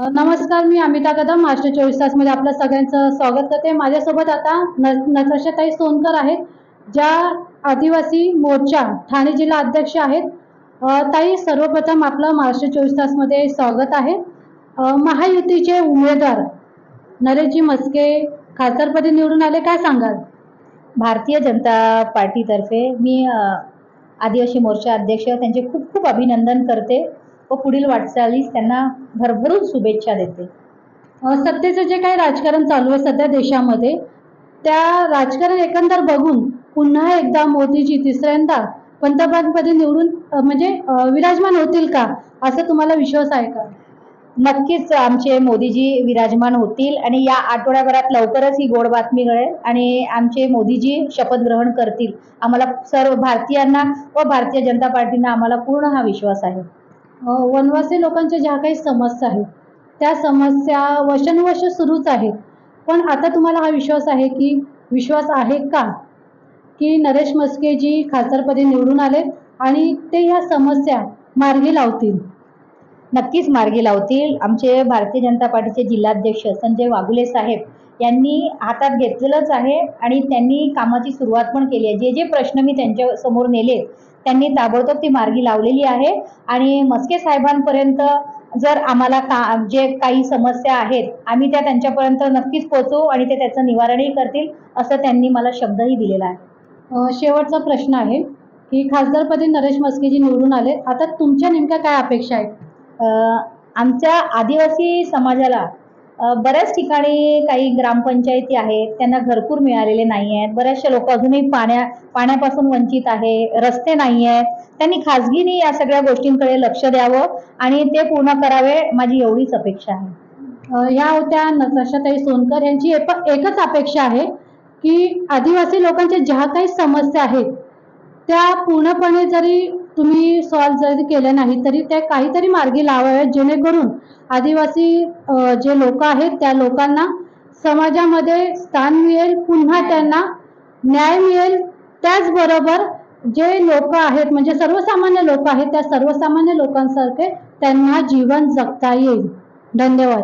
नमस्कार मी अमिता कदम मास्टर चोवीस तासमध्ये आपलं सगळ्यांचं स्वागत करते. माझ्यासोबत आता न नताशाताई सोनकर आहेत ज्या आदिवासी मोर्चा ठाणे जिल्हा अध्यक्ष आहेत. ताई सर्वप्रथम आपलं महाराष्ट्र चोवीस तासमध्ये स्वागत आहे. महायुतीचे उमेदवार नरेशजी मस्के खासदारपदी निवडून आले काय सांगाल? भारतीय जनता पार्टीतर्फे मी आदिवासी मोर्चा अध्यक्ष त्यांचे खूप खूप अभिनंदन करते. व पुढील वाटचालीस त्यांना भरभरून शुभेच्छा देते. सत्तेचं जे काही राजकारण चालू आहे सध्या देशामध्ये त्या राजकारण एकंदर बघून पुन्हा एकदा मोदीजी तिसऱ्यांदा पंतप्रधानपदी निवडून म्हणजे विराजमान होतील का असं तुम्हाला विश्वास आहे का? नक्कीच आमचे मोदीजी विराजमान होतील आणि या आठवड्याभरात लवकरच ही गोड बातमी कळेल आणि आमचे मोदीजी शपथ ग्रहण करतील. आम्हाला सर्व भारतीयांना व भारतीय जनता पार्टींना आम्हाला पूर्ण हा विश्वास आहे. वनवासी लोकांच्या ज्या काही समस्या आहेत त्या समस्या वर्षानुवर्ष सुरूच आहेत. पण आता तुम्हाला हा विश्वास आहे की विश्वास आहे का? की नरेश मस्केजी खासदारपदी निवडून आले आणि ते ह्या समस्या मार्गी लावतील? नक्कीच मार्गी लावतील. आमचे भारतीय जनता पार्टीचे जिल्हाध्यक्ष संजय वाघुले साहेब यांनी हातात घेतलेलंच आहे आणि त्यांनी कामाची सुरुवात पण केली आहे. जे जे प्रश्न मी त्यांच्यासमोर नेले त्यांनी ताबडतोब ती मार्गी लावलेली आहे. आणि मस्के साहेबांपर्यंत जर आम्हाला का जे काही समस्या आहेत आम्ही त्या त्यांच्यापर्यंत नक्कीच पोहोचू आणि ते त्याचं निवारणही करतील असं त्यांनी मला शब्दही दिलेला आहे. शेवटचा प्रश्न आहे की खासदारपदी नरेश मस्केजी निवडून आले आता तुमच्या नेमक्या काय अपेक्षा आहेत? आमच्या आदिवासी समाजाला बऱ्याच ठिकाणी काही ग्रामपंचायती आहेत त्यांना घरकुर मिळालेले नाही आहेत. बऱ्याचशा लोक अजूनही पाण्या पाण्यापासून वंचित आहे रस्ते नाही आहेत. त्यांनी खाजगीने या सगळ्या गोष्टींकडे लक्ष द्यावं आणि ते पूर्ण करावे माझी एवढीच अपेक्षा आहे. या होत्या नताशाताई सोनकर यांची एकच अपेक्षा आहे की आदिवासी लोकांच्या ज्या काही समस्या आहेत त्या पूर्णपणे जरी तुम्ही सॉल्व जरी केल्या नाही तरी त्या काहीतरी मार्गी लावाव्यात जेणेकरून आदिवासी जे लोक आहेत त्या लोकांना समाजामध्ये स्थान मिळेल पुन्हा त्यांना न्याय मिळेल. त्याचबरोबर जे लोक आहेत म्हणजे सर्वसामान्य लोक आहेत त्या सर्वसामान्य लोकांसारखे त्यांना जीवन जगता येईल. धन्यवाद.